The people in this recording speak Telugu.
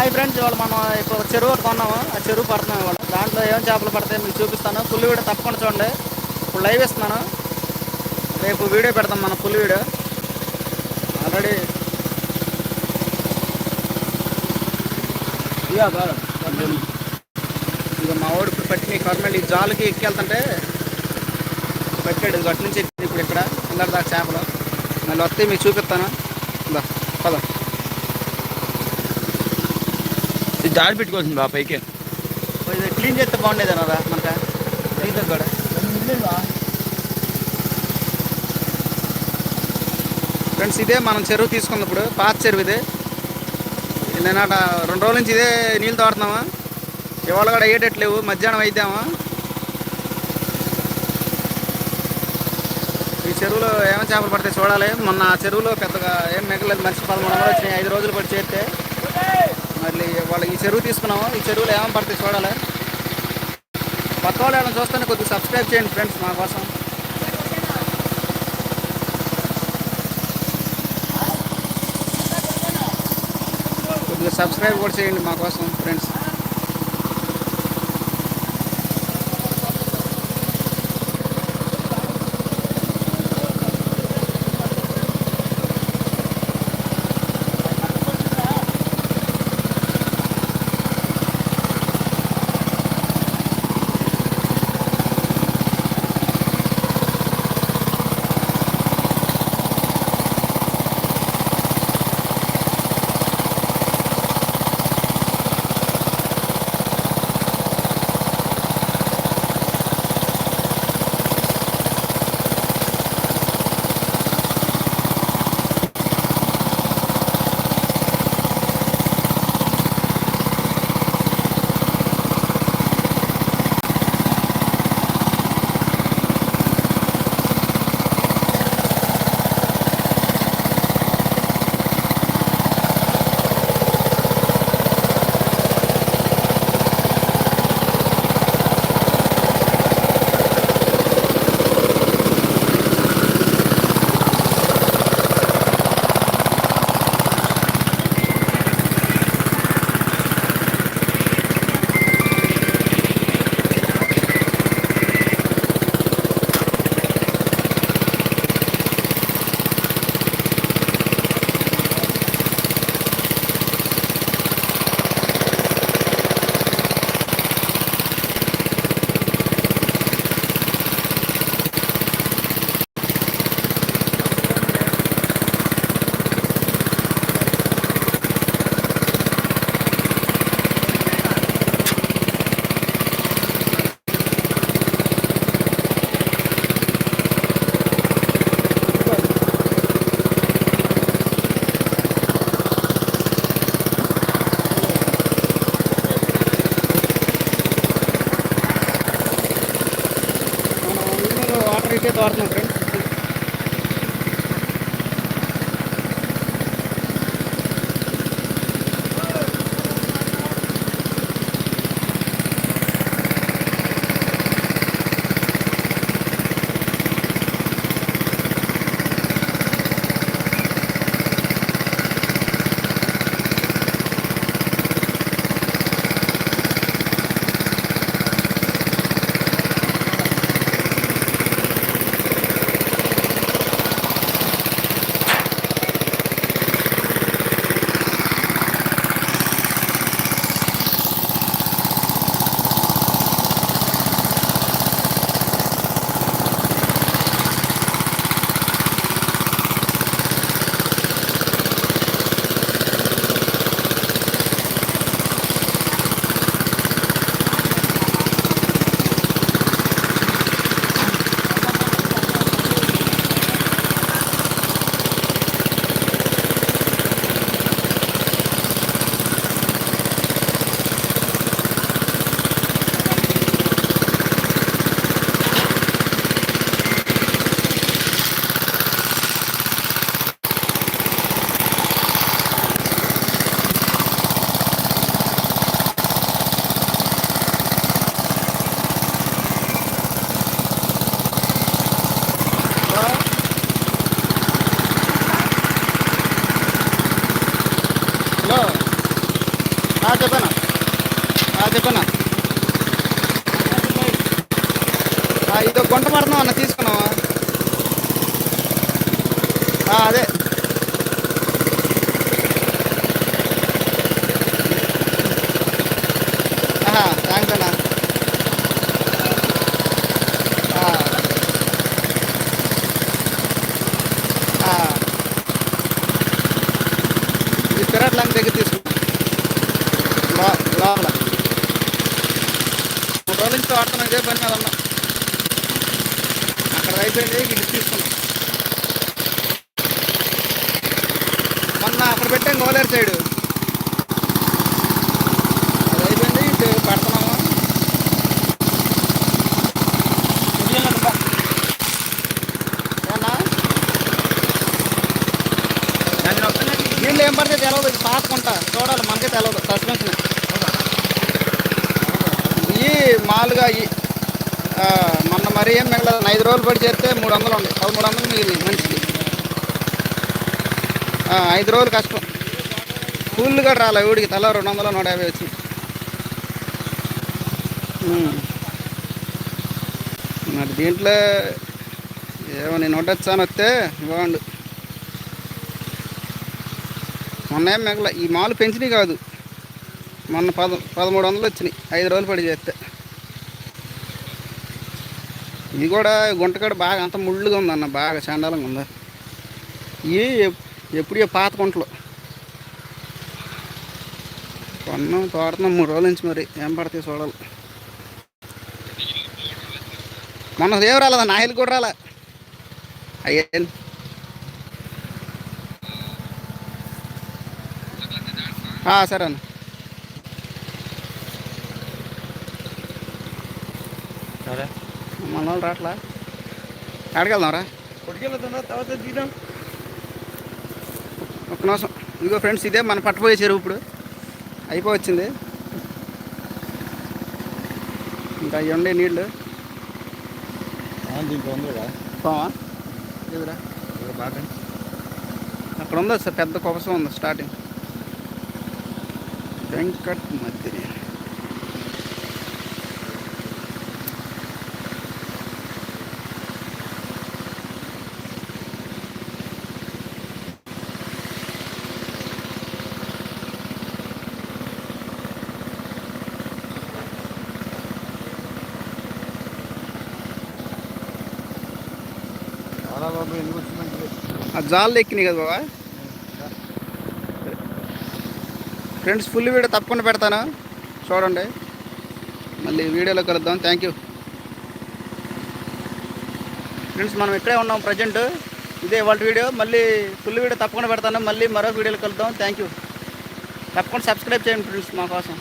హాయ్ ఫ్రెండ్స్ ఇవాళ మనం ఇప్పుడు చెరువు ఒకటి కొన్నాము. ఆ చెరువు పడుతున్నాం ఇవాళ. దాంట్లో ఏం చేపలు పడతాయి మీకు చూపిస్తాను. పుల్లి వీడియో తప్పకుండా చూడండి. ఇప్పుడు లైవ్ ఇస్తున్నాను. రేపు వీడియో పెడతాం మన పుల్లి వీడియో. ఆల్రెడీ ఇక మా వాడు ఇప్పుడు పట్టిన కర్మల్ ఈ జాలుకి ఎక్కెళ్తుంటే పెట్టాడు. ఇది అటు నుంచి ఎక్కింది ఇప్పుడు ఇక్కడ. ఇందాక దాకా చేపలు. మళ్ళీ వస్తే మీకు చూపిస్తాను. ఇందా పదా. ఇది దాడి పెట్టుకోవాల్సింది బా పైకి. క్లీన్ చేస్తే బాగుండేది అన్నారా మనక కూడా ఫ్రెండ్స్ ఇదే మనం చెరువు తీసుకున్నప్పుడు పాత చెరువు ఇదే. నేను అట రెండు రోజుల నుంచి ఇదే నీళ్ళు తోడుతున్నామా? ఇవాళ కూడా అయ్యేటట్లేవు మధ్యాహ్నం అయిద్దామా? ఈ చెరువులో ఏమైనా చేపలు పడితే చూడాలి. మొన్న ఆ చెరువులో పెద్దగా ఏం మిగలేదు మంచి పదమూడు వందలు వచ్చినాయి. ఐదు రోజులు పడి చేస్తే మళ్ళీ వాళ్ళు ఈ చెరువు తీసుకున్నాము. ఈ చెరువులో ఏమైనా పడితే చూడాలి. కొత్త వాళ్ళు ఏమైనా చూస్తే కొద్దిగా సబ్స్క్రైబ్ చేయండి ఫ్రెండ్స్ మా కోసం. కొద్దిగా సబ్స్క్రైబ్ కూడా చేయండి మా కోసం ఫ్రెండ్స్ అయితే తోడుతున్నాం ఫ్రెండ్స్ చెప్పనా? చెప్పనా? ఇదో గుంట పడుతున్నాం అన్న తీసుకున్నావా? అదే. థ్యాంక్స్ అన్న. ఆ. ఆ. ఇది లాంగ్ దగ్గర తీసుకు లోపల మూడు రోజుల నుంచి వాడుతున్నాం ఇదే పని మీద ఉన్నాం అక్కడ అయిపోయింది ఇది తీసుకున్నాం. మొన్న అక్కడ పెట్టాం గోలేరు సైడు. అది అయిపోయింది ఇటు పడుతున్నాము. ఏమన్నా? ఏం పడితే తెలవదు ఇది పాతకుంటా. చూడాలి మనకే తెలవదు సస్పెన్షన్ ఇవి మామూలుగా మొన్న మరీ ఏం మిగలదు? ఐదు రోజులు పడి చేస్తే మూడు వందలు ఉంది పదమూడు వందలు మిగిలింది మనిషికి. ఐదు రోజులు కష్టం. కూళ్ళు కూడా రాలే ఊడికి తల రెండు వందలు నూట యాభై వచ్చింది మరి దీంట్లో ఏమో నేను ఉండొచ్చాను వస్తే బాగుండు. మొన్న ఏం మిగల. ఈ మాలు పెంచినవి కాదు. మొన్న పద పదమూడు వందలు వచ్చినాయి. ఐదు రోజులు పడి చేస్తే. ఇది కూడా గుంటకాడ బాగా అంత ముళ్ళుగా ఉందన్న బాగా చండాలంగా ఉందా? ఇవి ఎప్- ఎప్పుడు పాత గుంటలు? కొన్నాం తోడుతున్నాం మూడు రోజుల నుంచి మరి ఏం పడితే చూడాలి. మొన్న ఏం రాలేదా? నా కూడా రాలే. అయ్యే. ఆ, సరే అన్న. సరే మన వాళ్ళు రాట్లా? వెళ్దాంరా కొట్టుకెళ్తున్నా తర్వాత తీద్దాం ఒక్క నిమిషం. ఇదిగో ఫ్రెండ్స్ ఇదే మన పట్టబోయే చెరువు ఇప్పుడు. అయిపోవచ్చింది. ఇంకా అవి ఉండే నీళ్ళు దీంట్లో ఉంది కదా పోవా ఎదురా బాగా అక్కడ ఉందా సార్ పెద్ద కొపసం ఉంది స్టార్టింగ్ వెంకట్ మధ్య బాబు ఎందుకు వచ్చిందంటే. ఆ జాలు ఎక్కినాయి కదా బాబా? ఫ్రెండ్స్ ఫుల్ వీడియో తప్పకుండా పెడతాను. చూడండి. మళ్ళీ వీడియోలో కలుద్దాం. థ్యాంక్ యూ ఫ్రెండ్స్ మనం ఇక్కడే ఉన్నాం ప్రజెంట్ ఇదే వాళ్ళ వీడియో. మళ్ళీ ఫుల్ వీడియో తప్పకుండా పెడతాను. మళ్ళీ మరొక వీడియోలో కలుద్దాం. థ్యాంక్ యూ తప్పకుండా సబ్స్క్రైబ్ చేయండి ఫ్రెండ్స్ మా కోసం.